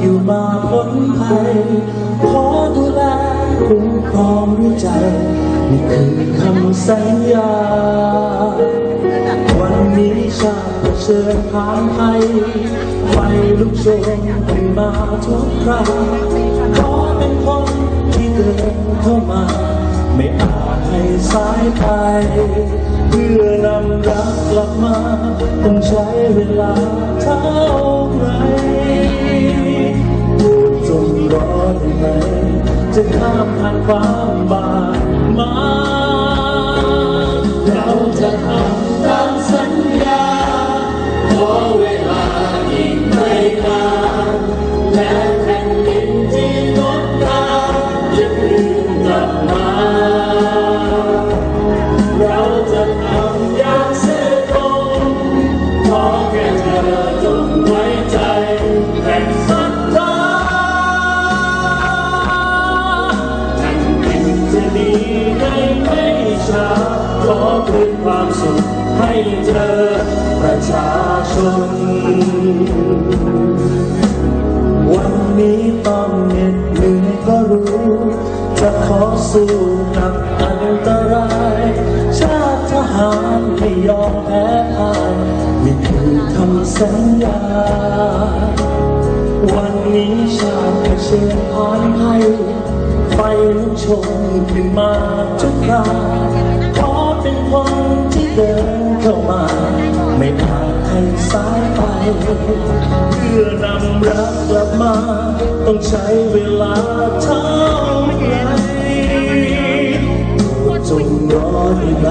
อยู่มาพ้นภัยขอดูแลคุ้มครองด้วยใจนี่คือคำสัญญา วันนี้ชาติเชิญผ่านภัยไฟลุกโชนขึ้นมาทุกคราขอเป็นคนที่เดินเข้ามา ไม่อาจให้สายไปเพื่อนำรักกลับมา ต้องใช้เวลาเท่าไหรโปร จะข้ามผ่านความบา เธอประชาชน วันนี้ต้องเหน็ดเหนื่อยก็รู้ จะขอสู้กับอันตราย ชาติทหารไม่ยอมแพ้พ่ายนี่คือคำสัญญา วันนี้ชาติเผชิญผ่านภัยไฟลุกโชนขึ้นมาทุกคราขอเป็นคนามา ไม่อาจให้สายไป เพื่อนำรักกลับมา ต้องใช้เวลาเท่าไหรจงรอได้ไหม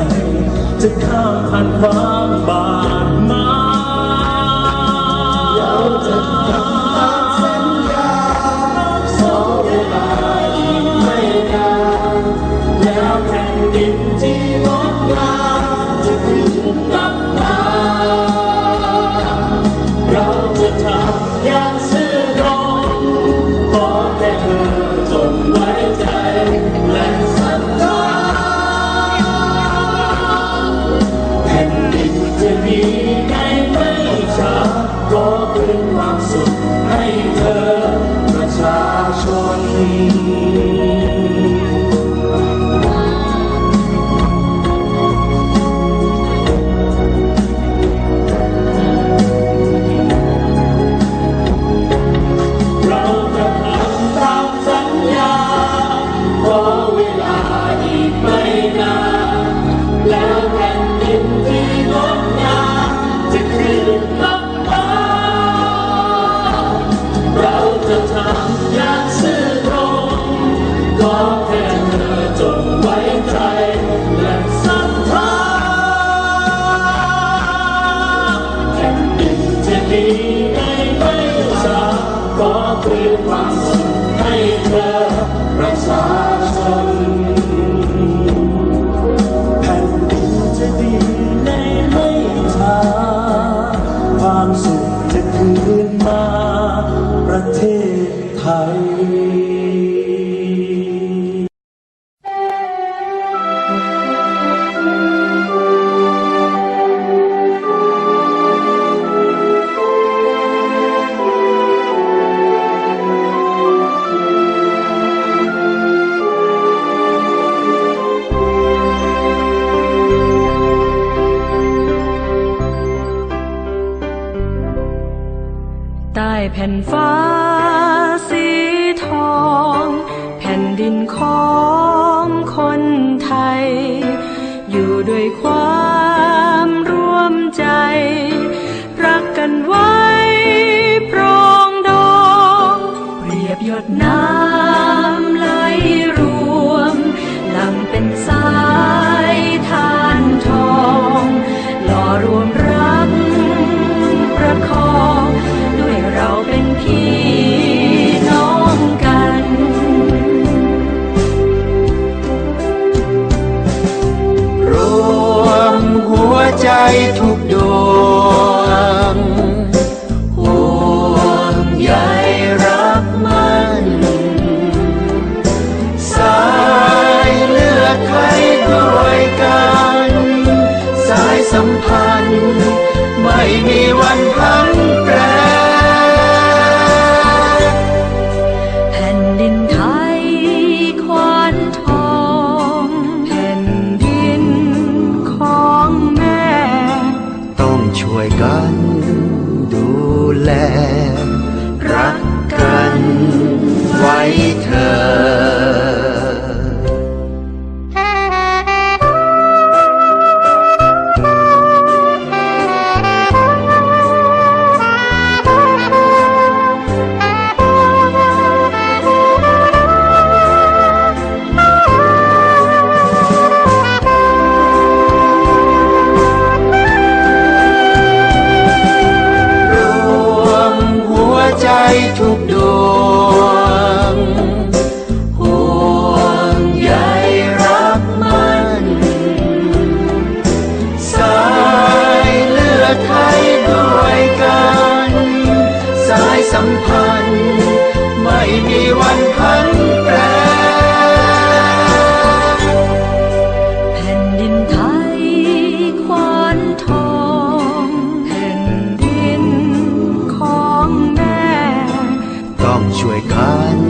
จะข้ามผ่านความบาดหมางเราจะทำตามสัญญาขอเวลาอีกไม่นานแล้วแผ่นดินที่งดงาม ใจและศรัทธาแผ่นดินจะดีในไม่ช้าขอคืนความสุขให้เธอประชาชน ขอคืนความสุขให้เธอรักษาฉันแผ่นดินจะดีในไม่ช้าความสุขจะคืนมาประเทศไทย แผ่นฟ้าสีทอง แผ่นดินของ วใช่วยกัน